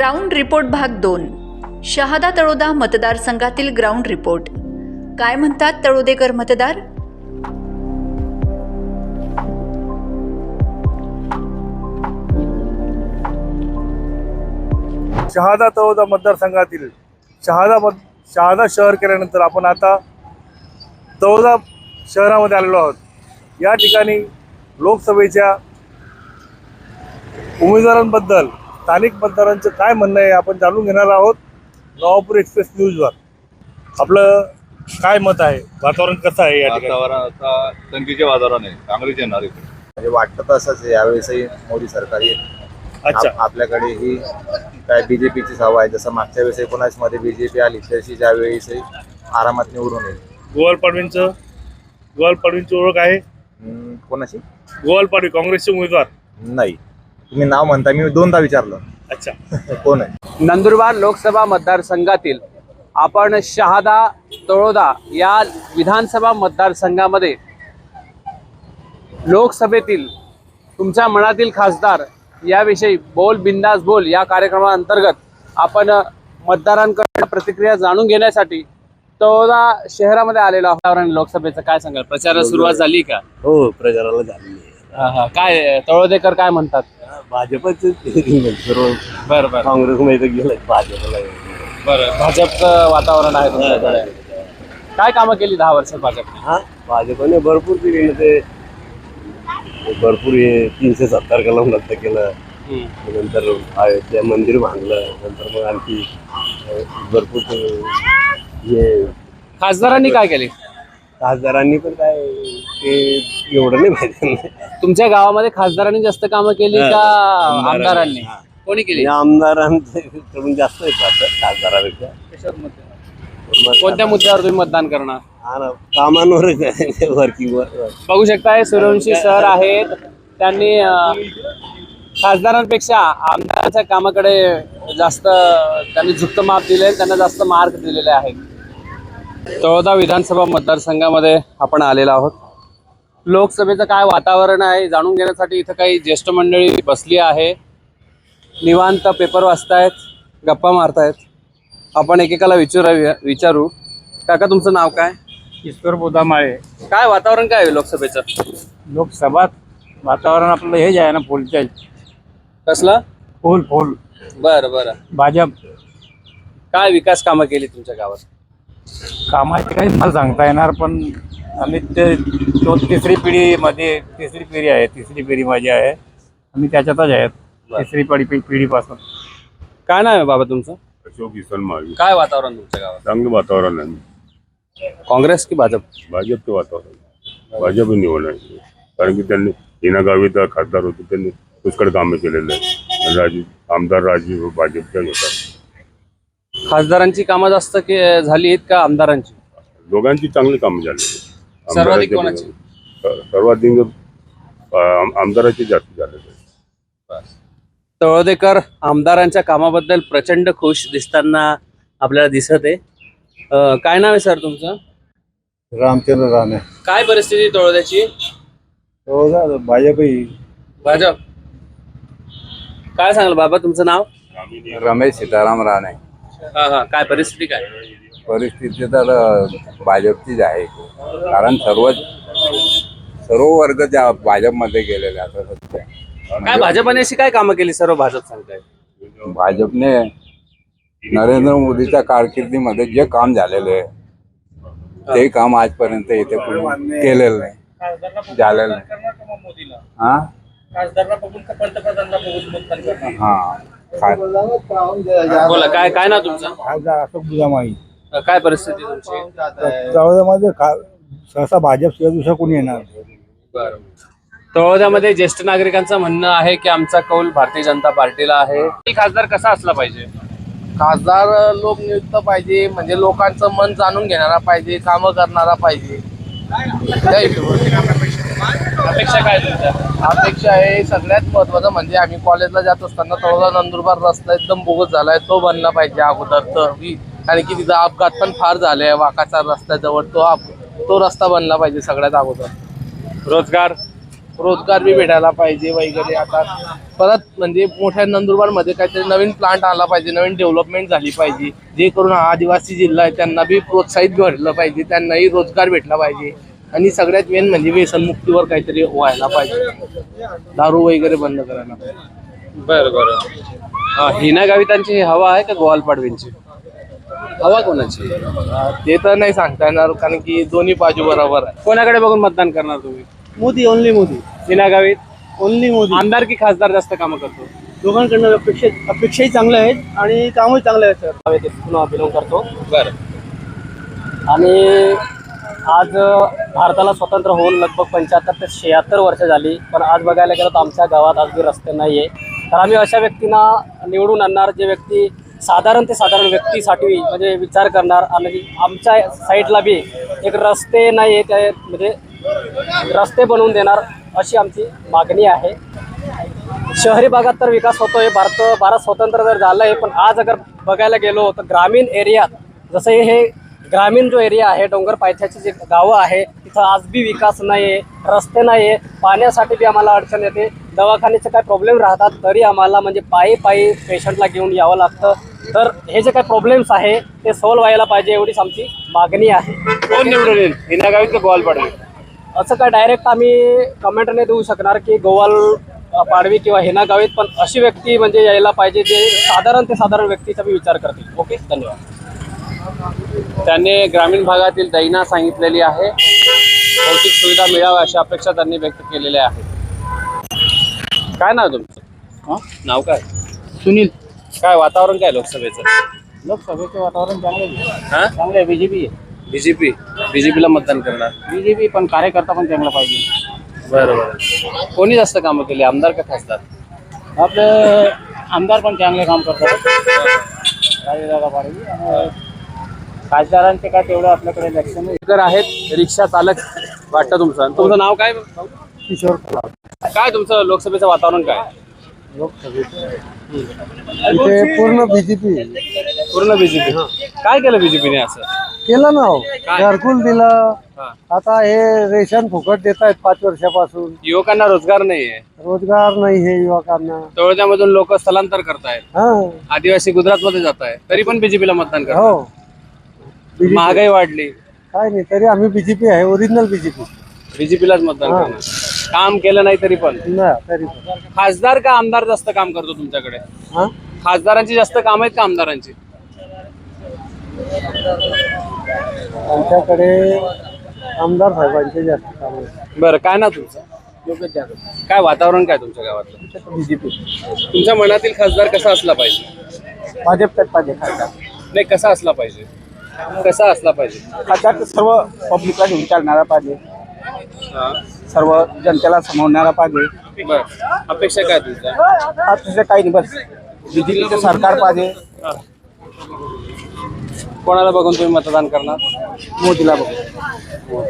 Ground report भाग दोन. शहादा तळोदा मतदारसंघातील ग्राउंड रिपोर्ट. काय म्हणतात तळोदेकर मतदार? शहादा तळोदा मतदारसंघातील शहादा मत शहादा शहर केल्यानंतर आपण आता तळोदा शहरामध्ये आलेलो आहोत. या ठिकाणी लोकसभेच्या उमेदवारांबद्दल स्थानिक मतदारांचं काय म्हणणं आहे आपण जाणून घेणार आहोत नवापूर एक्सप्रेस न्यूजवर. आपलं काय मत आहे? वातावरण कसं आहे या ठिकाणी? वातावरण आता थंडीचे वातावरण आहे. काँग्रेस येणार इकडे म्हणजे वाटतं तसंच आहे यावेळेसही मोदी सरकार येईल. अच्छा. आप- आपल्याकडे ही काय बीजेपीची हवा आहे. जसं मागच्या वेळेस एकोणावीसमध्ये बीजेपी आली तशी ज्यावेळेसही आरामात निवडून येईल. गोवाल पाडवींचं गोवाल पाडवींची ओळख आहे? हम्म, कोणाची? गोवाल पाडवी काँग्रेसचे उमेदवार. नाही. तुम्ही नाव म्हणता मी दोनदा विचारलं. अच्छा. कोण आहे? नंदुरबार लोकसभा मतदारसंघातील आपण शहादा तळोदा या विधानसभा मतदारसंघामध्ये लोकसभेतील तुमच्या मनातील खासदार याविषयी बोल बिंदास बोल या कार्यक्रमाअंतर्गत आपण मतदारांकडे प्रतिक्रिया जाणून घेण्यासाठी तळोदा शहरामध्ये आलेलो आहोत. वातावरण लोकसभेचं काय सांगाल? प्रचाराला सुरुवात झाली का? हो प्रचाराला झालेली आहे हा, हा. काय तळोदेकर काय म्हणतात? भाजपच सर्व बरं बरं. काँग्रेस मध्ये गेलं भाजपला बरं भाजपचं वातावरण आहे तुमच्याकडे काय कामं केली दहा वर्षात भाजपने? हा भाजपने भरपूर केली ना ते. भरपूर हे तीनशे सत्तर कलम रद्द केलं. नंतर अयोध्या मंदिर बांधलं नंतर मग आणखी भरपूर हे खासदारांनी काय केले? खासदारांनी पण काय ते एवढं नाही माहिती. तुमच्या गावामध्ये खासदारांनी जास्त कामं केली का आमदारांनी. हा. कोणी केली? आमदारांकडून जास्त खासदारापेक्षा. कोणत्या मुद्द्यावर तुम्ही मतदान करणार? हा ना कामांवरच वर्किंगवर बघू शकताय सूर्यवंशी सर आहेत. त्यांनी अं, खासदारांपेक्षा आमदारांच्या कामाकडे जास्त त्यांनी झुकतं माप दिले त्यांना जास्त मार्क दिलेले आहेत. तळोदा विधानसभा मतदारसंघामध्ये आपण आलेलो आहोत. लोकसभेचं काय वातावरण आहे जाणून घेण्यासाठी इथं काही ज्येष्ठ मंडळी बसली आहे. निवांत पेपर वाचतायत गप्पा मारतायत. आपण एकेकाला विचारू विचारू. काका तुमचं नाव काय? ईश्वर बोधामाळे. काय वातावरण काय आहे लोकसभेचं? लोकसभा वातावरण आपलं हे जे आहे ना फुलच्या कसलं? फुल फुल. बरं बरं. भाजप. काय विकास कामं केली तुमच्या गावात? कामाचे काही मला सांगता येणार पण आम्ही ते तो तिसरी पिढीमध्ये तिसरी पिढी आहे तिसरी पिढी माझी आहे. आम्ही त्याच्यातच आहेत तिसरी पिढी पि- पिढीपासून. काय नाव आहे बाबा तुमचं? अशोक किसन माळी काय वातावरण तुमच्या गावात? चांगलं वातावरण आहे. काँग्रेस की भाजप? भाजपचं वातावरण. भाजप निवडणार कारण की त्यांनी हिना गावीचा खासदार होते त्यांनी पुष्कळ कामं केलेलं आहे आणि राजू आमदार राजीव भाजपच्याच होतात खासदारांची कामं जास्त के- झाली आहेत का आमदारांची? दोघांची चांगली कामं झाली. सर्वाधिक आमदाराचे- कोणाची? स- सर्वाधिक अं, आमदाराचे जास्त झालेले आहे. तळोदेकर आमदारांच्या कामाबद्दल प्रचंड खुश दिसताना आपल्याला दिसत आहे. अं, काय नाव आहे सर तुमचं? रामचंद्र राणे. काय परिस्थिती तळोद्याची? भाजप भाजप. काय सांगाल बाबा तुमचं नाव? रमेश सीताराम राणे. हा हा. काय परिस्थिती काय? परिस्थिती तर भाजपचीच आहे. कारण सर्व सर्व वर्ग त्या भाजपमध्ये गेलेले आता सध्या. काय भाजपाने अशी काय कामं केली सर्व भाजप सांगताय? भाजपने नरेंद्र मोदीच्या कारकिर्दीमध्ये जे काम झालेले आहे ते काम आजपर्यंत इथे कोणी केलेलं नाही. झालेलं नाही. हा? हा. काय? बोला काय काय ना तुमचं? खासदार अशोक बुजामाई काय परिस्थिती तुमची? तळोद्यामध्ये खा सहसा भाजप शिवाय दुसरा कोणी येणार बरं. तळोद्यामध्ये ज्येष्ठ नागरिकांचं म्हणणं आहे की आमचा कौल भारतीय जनता पार्टीला आहे. की खासदार कसा असला पाहिजे? खासदार लोकनियुक्त पाहिजे म्हणजे लोकांचं मन जाणून घेणारा पाहिजे कामं करणारा पाहिजे. त्या हिशोबाने. अपेक्षा काय तुमच्या? अपेक्षा आहे सगळ्यात महत्वाचं म्हणजे आम्ही कॉलेजला जात असताना तळोदा नंदुरबार रस्ता एकदम बोगस झालाय. तो बनला पाहिजे अगोदर. तर कारण की तिथं अपघात पण फार झाले वाकाचा रस्त्याजवळ तो अप- तो रस्ता बनला पाहिजे सगळ्यात अगोदर. रोजगार? रोजगार बी भेटायला पाहिजे वगैरे. आता परत म्हणजे मोठ्या नंदुरबारमध्ये काहीतरी नवीन प्लांट आला पाहिजे नवीन डेव्हलपमेंट झाली पाहिजे. जे करून हा आदिवासी जिल्हा आहे त्यांना बी प्रोत्साहित भेटलं पाहिजे त्यांनाही रोजगार भेटला पाहिजे. आणि सगळ्यात मेन म्हणजे व्यसनमुक्तीवर काहीतरी व्हायला पाहिजे. दारू वगैरे बंद करायला पाहिजे. बरं बरं. हिना गावितांची हवा आहे का गोवाल पाडवींची? हवा कोणाची? ते तर नाही सांगता येणार कारण की दोन्ही बाजू बरोबर आहे. कोणाकडे बघून मतदान करणार तुम्ही? मोदी ओनली मोदी. हिना गावित ओनली मोदी. आमदार की खासदार जास्त कामं करतो? दोघांकडनं अपेक्षा अपेक्षाही चांगल्या आहेत आणि कामही चांगले आहेत सर. पुन्हा बिलॉंग करतो. बरं. आणि आज भारताला स्वतंत्र होऊन लगभग पंच्याहत्तर ते शहात्तर वर्ष झाली पण आज बघायला गेलं तर आमच्या गावात आज रस्ते नाही आहे तर आम्ही अशा व्यक्तींना निवडून आणणार जे व्यक्ती साधारण ते साधारण व्यक्तीसाठी म्हणजे विचार करणार आणि आमच्या साईडला बी एक रस्ते नाही आहे ते म्हणजे रस्ते बनवून देणार अशी आमची मागणी आहे. शहरी भागात तर विकास होतोय भारत भारत स्वतंत्र जर झालं आहे पण आज अगर बघायला गेलो तर ग्रामीण एरियात जसं हे ग्रामीण जो एरिया आहे डोंगर पायथ्याची जे गावं आहे तिथं आज बी विकास नाही आहे रस्ते नाही आहे पाण्यासाठी बी आम्हाला अडचण येते. दवाखान्याचे काय प्रॉब्लेम राहतात तरी आम्हाला म्हणजे पायी पायी पेशंटला घेऊन यावं लागतं. तर हे जे काही प्रॉब्लेम्स आहे ते सॉल्व्ह व्हायला पाहिजे एवढीच आमची मागणी आहे. कोण निवडून येईल? हिना गावित का गोवाल पाडवी असं काय डायरेक्ट आम्ही कमेंट नाही देऊ शकणार की गोवाल पाडवी किंवा हेना गावीत पण अशी व्यक्ती म्हणजे यायला पाहिजे जे साधारण ते साधारण व्यक्तीचा बी विचार करतील. ओके? धन्यवाद. त्यांनी ग्रामीण भागातील दैना सांगितलेली आहे. भौतिक सुविधा मिळाव्या अशी अपेक्षा त्यांनी व्यक्त केलेल्या आहे. काय नाव तुमचं? नाव काय? सुनील. काय वातावरण काय लोकसभेचं? लोकसभेचे वातावरण चांगले हा? चांगले बीजेपी बीजेपी बीजेपीला मतदान करणार. बीजेपी पण कार्यकर्ता पण चांगला पाहिजे. बरं बरं. कोणी जास्त कामं केली? आमदार का खासदार? आपले आमदार पण चांगले काम करतात. खासदारांचे काय तेवढं आपल्याकडे लक्ष नाही. तर आहेत रिक्षा चालक वाटतं तुमचं. तुमचं नाव काय? किशोर काय तुमचं लोकसभेचं वातावरण काय? इथे पूर्ण बीजेपी पूर्ण बीजेपी काय केलं बीजेपीने असं? केलं ना हो. काय? घरकुल दिलं. हा. आता हे रेशन फुकट देत आहेत पाच वर्षापासून. युवकांना रोजगार नाहीये. रोजगार नाही हे युवकांना. तळोद्यामधून लोक स्थलांतर करतायत. हा. आदिवासी गुजरात मध्ये जात आहे तरी पण बीजेपीला मतदान करतात. हो. BJP. महागाई वाढली. काय नाही तरी आम्ही बीजेपी आहे ओरिजिनल बीजेपी. बीजेपीलाच मतदान हा. करणार. काम केलं नाही तरी पण. ना तरी पण. खासदार का आमदार जास्त काम करतो तुमच्याकडे? हा? खासदारांची जास्त काम आहेत का आमदारांची? आमच्याकडे आमदार साहेबांचे जास्त काम आहे बरं काय ना तुमचं? काय वातावरण काय तुमच्या गावातलं? बीजेपी. तुमच्या मनातील खासदार कसा असला पाहिजे? भाजपच्याच पाहिजे खासदार. नाही कसा असला पाहिजे? कसा असला पाहिजे? खासदार सर्व पब्लिकला घेऊन चालणारा पाहिजे. हा. सर्व जनतेला समजणारा पाहिजे. बरं. अपेक्षा काय तुमच्या? आज तसं काही नाही बस. बीजेपीचं सरकार पाहिजे. कोणाला बघून तुम्ही मतदान करणार? मोदीला बघू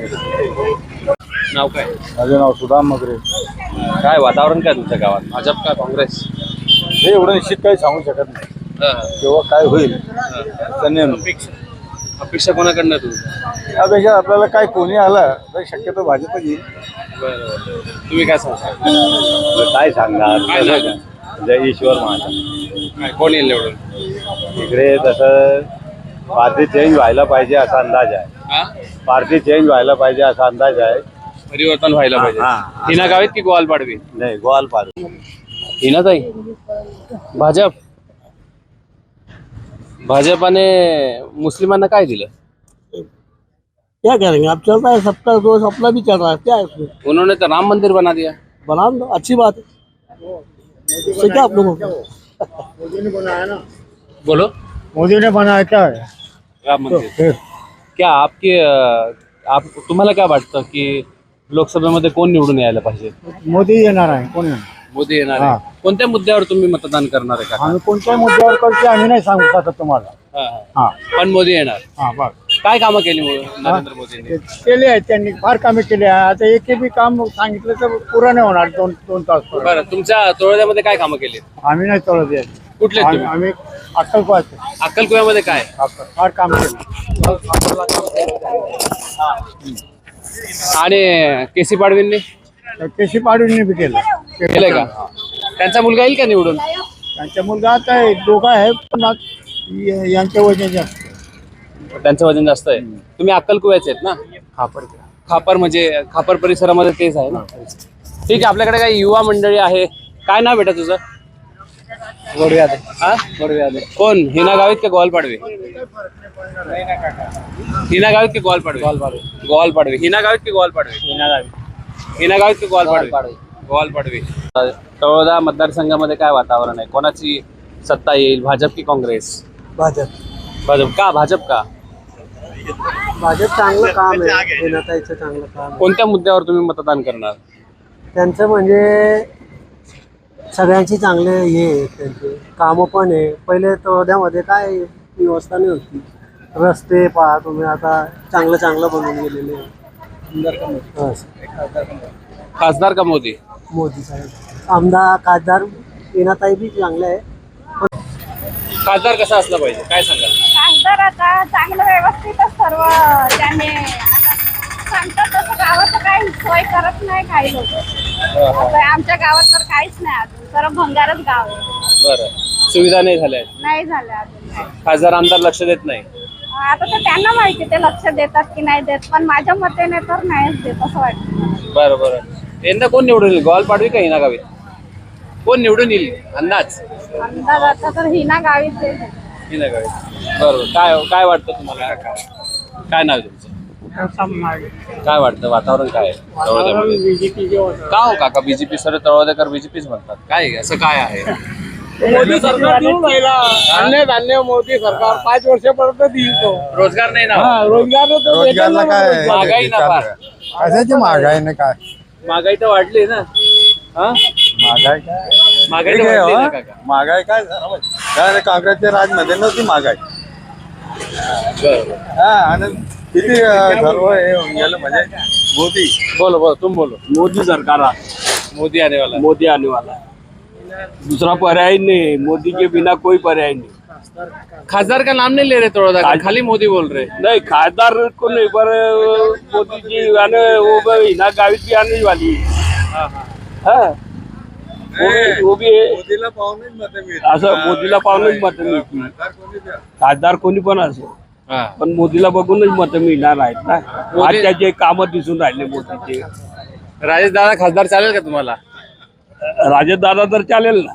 नाव काय? माझं नाव सुदाम मगरे. काय वातावरण काय तुमच्या गावात? भाजप का काँग्रेस? हे एवढं निश्चित काही सांगू शकत नाही. हा. केव्हा काय होईल त्याने अपेक्षा. अपेक्षा कोणाकडनं आहे तुमची? त्यापेक्षा आपल्याला काय कोणी आलं तर शक्यतो भाजपच येईल. बरं. तुम्ही काय सांगता? काय सांगणार? काय सांगणार? जय ईश्वर महाराज. काय कोण येईल निवडून? इकडे तसं पार्टी चेंज व्हायला पाहिजे असा अंदाज आहे. हा? पार्टी चेंज व्हायला पाहिजे असा अंदाज आहे. परिवर्तन व्हायला पाहिजे. हा. हिना गावीत की गोवाल पाडवी? नाही गोवाल पार्टी हिना ताई भाजप? भाजपाने मुस्लिमांना काय दिलं? क्या करेंगे? अब चलता है सबका दोष अपना भी चल रहा है क्या है उसमें? उन्होंने तो राम मंदिर बना दिया। बना दो अच्छी बात है। इससे क्या आप लोगों को? बोलो। मोदी ने बनाया क्या है? राम मंदिर। क्या आपके अं, आप तुम्हाला काय वाटतं की लोकसभेमध्ये कोण निवडून यायला पाहिजे? मोदी येणार आहे कोण नाही मोदी येणार आहे. कोणत्या मुद्द्यावर तुम्ही मतदान करणार आहे का? आम्ही कोणत्याही मुद्द्यावर करते आम्ही नाही सांगू शकत तुम्हाला. हा, हा. हा. पण मोदी येणार. हा काय कामं केली मो- नरेंद्र मोदींनी? केले आहेत त्यांनी फार कामे केली आहे आता एक बी काम सांगितलं तर पुरं नाही होणार दोन दोन तास. बरं तुमच्या तोळद्यामध्ये काय कामं केली? आम्ही नाही येत कुठले आम्ही तुम्ही? आम्ही अक्कलकुव्यामध्ये काय? फार काम केलं. आणि केसी पाडवींनी? केशी पाडून बी केलं. केलंय का? त्यांचा मुलगा येईल का निवडून? त्यांचा मुलगा आता आहे दोघं आहे पण आज या- यांच्या वजन जास्त त्यांचं वजन जास्त आहे. तुम्ही अक्कलकुव्याचे आहेत ना? खापर. खापर म्हणजे खापर परिसरामध्ये तेच आहे ना? ठीक आहे आपल्याकडे काही युवा मंडळी आहे. काय नाव बेटा तुझं? हा? कोण? हिना गावित का गोवाल पाडवे? हिना गावित की गोवाल पाडवे. गोवाल पाडवे. हिना गावित की गोवाल पाडवे? हिना गावित. हिना की गोवाल पाडवे गोवाल पाडवे तळोदा मतदारसंघामध्ये काय वातावरण आहे? कोणाची सत्ता येईल? भाजप की काँग्रेस? भाजप. भाजप का? भाजप का? भाजप चांगलं काम आहे. विनताईचं चांगलं काम कोणत्या मुद्द्यावर तुम्ही मतदान करणार? त्यांचं म्हणजे सगळ्यांची चांगले हे आहे त्यांचे. कामं पण आहे. पहिले तळोद्यामध्ये काय व्यवस्था नाही होती रस्ते पहा तुम्ही आता चांगलं चांगलं बनवून गेलेले आहे. खासदार का मोदी? मोदी? साहेब. आमदार खासदार विनाताई बी चांगले आहे. खासदार कसा असला पाहिजे? काय सांगाल? खासदार आता चांगलं व्यवस्थितच सर्व. त्याने आता सांगतात तसं गावाचं काही सोय करत नाही काही लोक. आता आमच्या गावात तर काहीच नाही अजून. सर्व भंगारच गाव आहे. बरं. सुविधा नाही झाल्या. नाही झालं अजून. काही. खासदार आमदार लक्ष देत नाही? आता तर त्यांना माहिती ते लक्ष देतात की नाही देत पण माझ्या मतेने तर नाहीच देत असं वाटतं. बरं बरं. यंदा कोण निवडून येईल? गोवाल पाडवी का हिना गावित? कोण निवडून येईल? अंदाज? अंदाज आता तर हिना गावीच आहे. हिना गावित. बरोबर काय काय वाटतं तुम्हाला? काय नाव आहे तुमचं? काय वाटतं? वातावरण काय आहे? तळोद्यामध्ये? का हो काका? बीजेपी सर तळोदेकर बीजेपीच म्हणतात. काय? असं काय आहे? मोदी सरकार देऊन राहिला. धान्य धान्य मोदी सरकार पाच वर्षापर्यंत देईल तो. रोजगार नाही ना रोजगार रोजगारला काय महागाई ना फार कशाची महागाई ना काय? महागाई तर वाढली ना. हा? महागाई काय? महागाई ठीक तर आहे, वाढली ना हो. काका. महागाई काय झालं माहिती? काय काँग्रेसच्या राजमध्ये नव्हती महागाई. बरं हा आणि किती अं, सर्व हे होऊन गेलं म्हणजे मोदी. बोलो बोलो तुम बोलो. मोदी सरकार. मोदी आने वाला है. मोदी आने वाला है दूसरा पर्याय नहीं मोदी के बिना कोई पर्याय नहीं। खासदार का नाम नहीं ले रहे तोड़ा आज- खाली मोदी बोल रहे। नहीं खासदार को नहीं पर मोदी जी आने वो भी हिना गावित भी आने वाली है। हाँ. वो भी-. मोदीला पाहूनच असं मोदीला पाहूनच मतं मिळतील खासदार कोणी पण असो हा. पण मोदीला बघूनच मतं मिळणार आहेत ना. आज त्याचे कामं दिसून राहिले मोदीचे. राजेश दादा खासदार चालेल का तुम्हाला? राजदादा तर चालेल ना.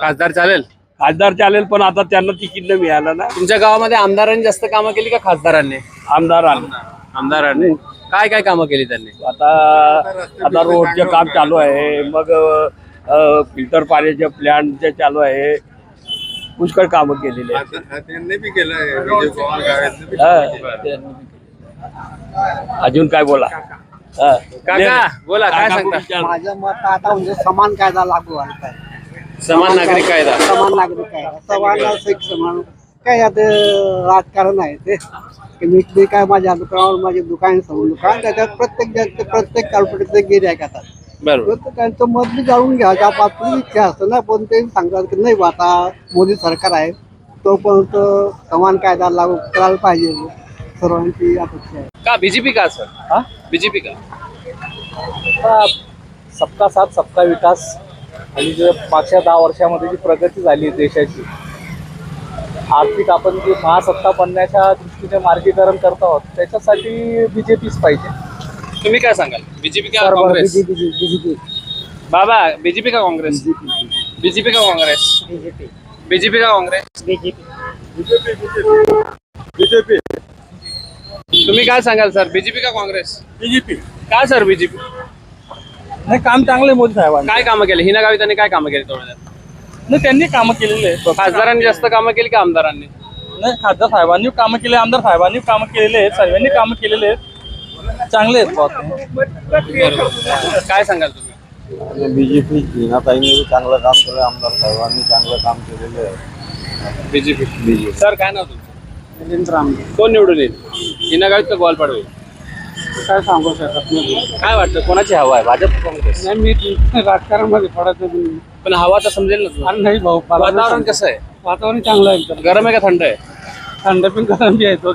खासदार चालेल? खासदार चालेल पण आता त्यांना तिकीट नाही मिळालं ना. तुमच्या गावामध्ये आमदारांनी जास्त कामं केली का खासदारांनी? आमदार आले आमदारांनी. काय काय कामं केली त्यांनी? आता आता रोडचं काम चालू आहे मग फिल्टर पाण्याचे प्लॅनचे चालू आहे पुष्कळ कामं केलेले आहेत. त्यांनी बी केलंय विजय कुमार गावितनं बी हा. अजून काय बोला? हा. काका बोला काय सांगता. माझं मत आता म्हणजे समान कायदा लागू व्हायला पाहिजे. समान नागरिक कायदा. समान नागरिक कायदा. समान नागरिक समान काय आता राजकारण आहे ते. की मी मी काय माझ्या दुकानावर माझे दुकान समोर दुकान त्याच्यात प्रत्येक जण प्रत्येक कॉर्पोरेटचे गिऱ्हाईक येतात बरोबर. प्रत्येकांचं मत बी जाणून घ्यायचं आप- आपली इच्छा असते ना पण ते सांगतात की नाही बा आता मोदी सरकार आहे तोपर्यंत समान कायदा लागू करायला पाहिजे. सर्वांची अपेक्षा आहे का बीजेपी का सर बीजेपी का आता सबका साथ सबका विकास आणि जे मागच्या दहा वर्षामध्ये जी प्रगती झाली आहे देशाची आर्थिक आपण जी महासत्ता बनण्याच्या दृष्टीने मार्गीकरण करत आहोत त्याच्यासाठी बीजेपीच पाहिजे तुम्ही काय सांगाल बीजेपी का काँग्रेस बीजेपी बीजेपी बाबा बीजेपी का काँग्रेस बीजेपी का काँग्रेस बीजेपी बीजेपी का काँग्रेस बीजेपी तुम्ही काय सांगाल सर? बीजेपी का काँग्रेस? बीजेपी का सर बीजेपी नाही काम चांगले मोदी साहेबांनी. काय कामं केली? हिना गावितांनी काय कामं केली थोडं नाही त्यांनी कामं केलेले आहेत. खासदारांनी जास्त कामं केली का आमदारांनी? नाही खासदार साहेबांनी कामं केले आमदार साहेबांनी कामं केलेले आहेत सर्वांनी कामं केलेले आहेत. चांगले आहेत काय सांगाल तुम्ही? बीजेपी हिनाताईने चांगलं काम केलं आमदार साहेबांनी चांगलं काम केलेलं आहे. बीजेपी बीजेपी सर काय नाव तुमचं? कोण निवडून येईल? हिना गावित का गोवाल पाडवे? काय सांगू शकत नाही काय वाटतं? कोणाची हवा आहे? भाजप का काँग्रेस? नाही मी राजकारणामध्ये पडत नाही पण हवा तर समजेल ना तुला. नाही भाऊ मला वातावरण. कसं आहे? वातावरण चांगलं आहे एकदम गरम आहे का थंड आहे? थंड पण गरम बी आहे तो.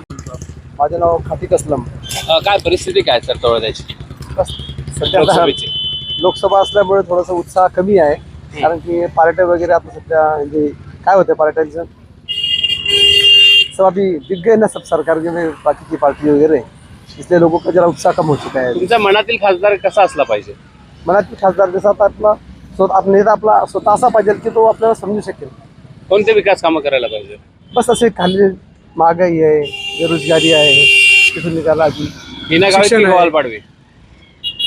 माझं नाव खातिक असलम अं, काय परिस्थिती काय सर तळोद्याची? सध्या आता लोकसभेची. लोकसभा असल्यामुळे थोडासा उत्साह कमी आहे. कारण की पार्ट्या वगैरे आता सध्या म्हणजे काय होतं पार्ट्यांचं? सब अभी दिख गए ना सब सरकार के में बाकी की पार्टी वगैरह इसलिए लोगों का जरा उत्साह कम हो चुका है। तुमच्या मनातील खासदार कसा असला पाहिजे? मनात खासदार जसा आता आपला स्वतः आपला नेता आपला स्वतः असा पाहिजे की तो आपल्याला समजू शकेल. कोणते विकास कामं करायला पाहिजे? बस असे खाली महागाई आहे बेरोजगारी आहे तिथून निघाला अजून हिना गावीत शिक्षण आहे. पाडवी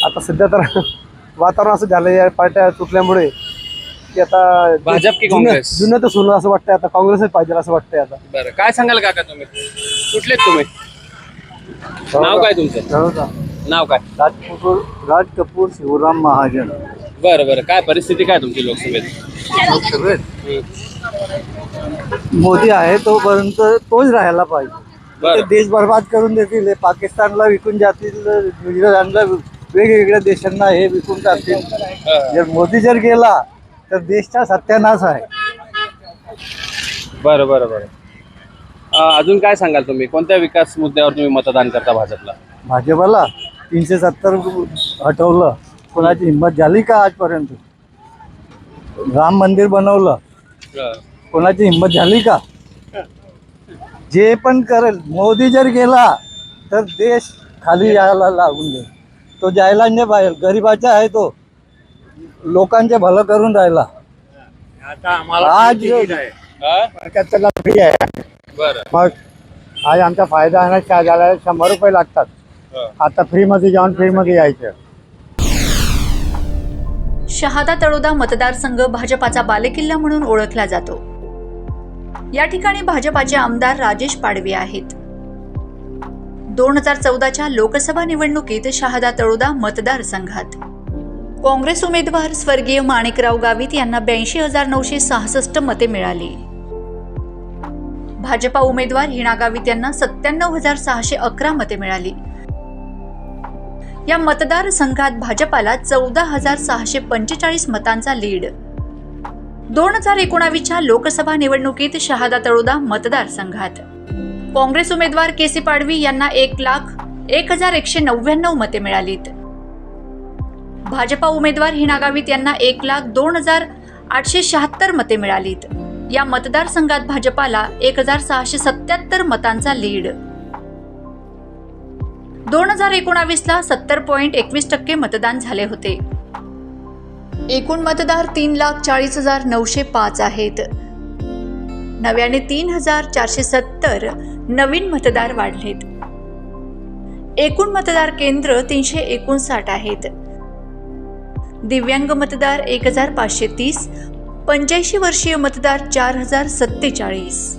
आता सध्या तर वातावरण असं झालं या पार्ट्या तुटल्यामुळे की आता भाजप की जुनं- काँग्रेस? जुनं तर सोनं असं वाटतंय आता काँग्रेसच पाहिजे असं वाटतंय आता. बरं काय सांगाल काका तुम्ही? कुठलेत तुम्ही? नाव काय तुमचं? नाव काय? राज कपूर राज कपूर शिवराम महाजन. बरं बरं. काय परिस्थिती काय तुमची लोकसभेत? मोदी आहे तोपर्यंत तोच राहायला पाहिजे. बरं. देश बर्बाद करून देतील हे पाकिस्तानला विकून जातील न्यूझीलंडला वेगवेगळ्या देशांना हे विकून जातील हं. जर मोदी जर गेला तर देशचा सत्यानाश आहे. बरं बरं बरं. अं, अजून काय सांगाल तुम्ही? कोणत्या विकास मुद्द्यावर तुम्ही मतदान करता भाजपला? भाजपाला तीनशे सत्तर हटवलं. कोणाची हिंमत झाली का आजपर्यंत? राम मंदिर बनवलं. कोणाची हिंमत झाली का? जे पण करेल मोदी जर गेला तर देश खाली यायला लागून दे तो जायला नाही पाहिजे गरीबाचा आहे तो. लोकांचे भलं करून राहिला. आज त्याला फ्री आहे. बरं. मग आज आमचा फायदा आहे ना काय झाला शंभर रुपये लागतात. आता फ्रीमध्ये जाऊन फ्रीमध्ये यायचं. शहादा तळोदा मतदारसंघ भाजपाचा बालेकिल्ला म्हणून ओळखला जातो. या ठिकाणी भाजपाचे आमदार राजेश पाडवे आहेत. दोन हजार चौदाच्या लोकसभा निवडणुकीत शहादा तळोदा मतदारसंघात. काँग्रेस उमेदवार स्वर्गीय माणिकराव गावित यांना ब्याऐंशी हजार नऊशे सहासष्ट मते मिळाली. भाजपा उमेदवार हिना गावित यांना सत्त्याण्णव हजार सहाशे अकरा मते मिळाली. या मतदारसंघात भाजपाला चौदा हजार सहाशे पंचेचाळीस मतांचा लीड. दोन हजार एकोणावीसच्या लोकसभा निवडणुकीत शहादा तळोदा मतदारसंघात काँग्रेस उमेदवार के सी पाडवी यांना एक लाख एक हजार एकशे नव्याण्णव मते मिळालीत. भाजपा उमेदवार हिना गावित यांना एक लाख दोन हजार आठशे शहात्तर मते मिळालीत. या मतदारसंघात भाजपाला एक हजार सहाशे सत्याहत्तर मतांचा लीड. दोन हजार एकोणावीसला सत्तर पॉईंट एकवीस टक्के मतदान झाले होते. एकूण मतदार तीन लाख चाळीस हजार नऊशे पाच आहेत. नव्याने तीन हजार चारशे सत्तर नवीन मतदार वाढलेत. एकूण मतदार केंद्र तीनशे एकोणसाठ आहेत. दिव्यांग मतदार एक हजार पाचशे तीस पंच्याऐंशी वर्षीय मतदार चार हजार सत्तेचाळीस.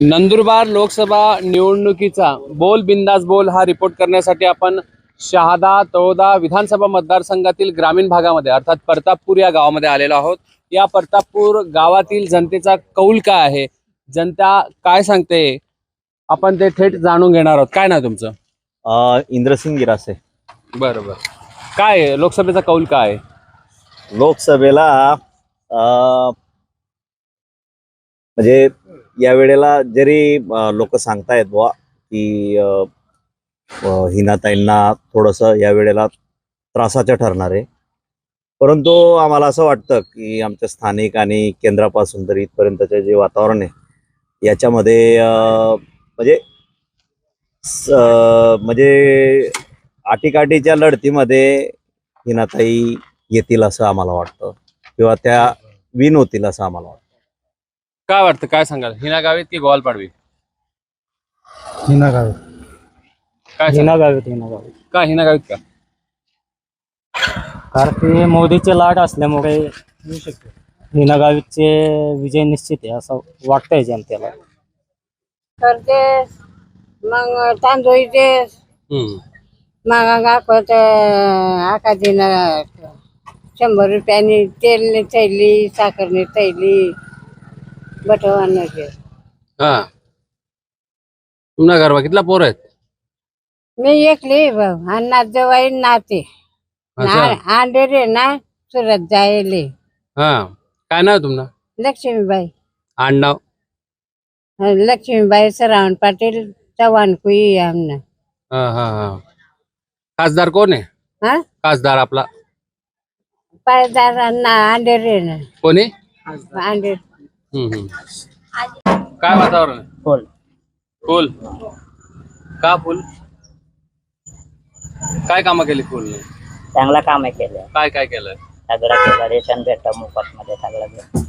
नंदुरबार लोकसभा निवडणुकीचा बोल बिंदास बोल हा रिपोर्ट करण्यासाठी आपण शहादा तळोदा विधानसभा मतदारसंघातील ग्रामीण भागामध्ये अर्थात परतापूर या गावामध्ये आलेलो आहोत. या परतापूर गावातील जनतेचा कौल काय आहे? जनता काय सांगते? आपण ते थेट जाणून घेणार आहोत. काय ना तुमचं? इंद्रसिंग गिरासे. बरं बरं काय आहे? लोकसभेचा कौल काय आहे? लोकसभेला अ, म्हणजे या वेळेला जरी लोक सांगतायत बुवा की अ, हिनाताईंना थोडंसं या वेळेला त्रासाचं ठरणार आहे. परंतु आम्हाला असं वाटतं की आमच्या स्थानिक आणि केंद्रापासून तर इथपर्यंतचे जे वातावरण आहे याच्यामध्ये म्हणजे स- म्हणजे आटीकाटीच्या लढतीमध्ये हिनाताई येतील असं आम्हाला वाटतं. किंवा त्या विन होतील असं आम्हाला वाटतं. काय वाटतं? काय सांगाल? हिना गावीत की गोवाल पाडवी हिना गावी काय? हिना गावीत हिना गावीत का हिना गावीत का? कारण ते मोदीचे लाट असल्यामुळे हिना गावीतचे विजय निश्चित आहे असं वाटतंय जनतेला. तर ते मग तांदूळचे हम्म. मग आपण आकाजीनं शंभर रुपयानी तेल थैली साखरनी थैली बटवानाचे हा. तुमना घरवा कितला पोर आहेत? मी एकली भाऊ आणि नातेवाई नाते. अच्छा. अंडे रे ना सुरत जायले. हा. काय नाव तुमना लक्ष्मीबाई. आडनाव लक्ष्मीबाई सरावण पाटील चव्हाण कुई आमना. हा हा हा. खासदार कोण आहे? हा? खासदार आपला. पायदारांना अंडेर ना. कोणी? हम्म, हम्म. काय वातावरण? आहे? फुल. फुल. का फुल? काय कामं केली फुलने चांगला काम आहे केलं. काय काय केलं? सगळं केलं. रेशन भेटतं मोफत मध्ये सगळं भेटतं.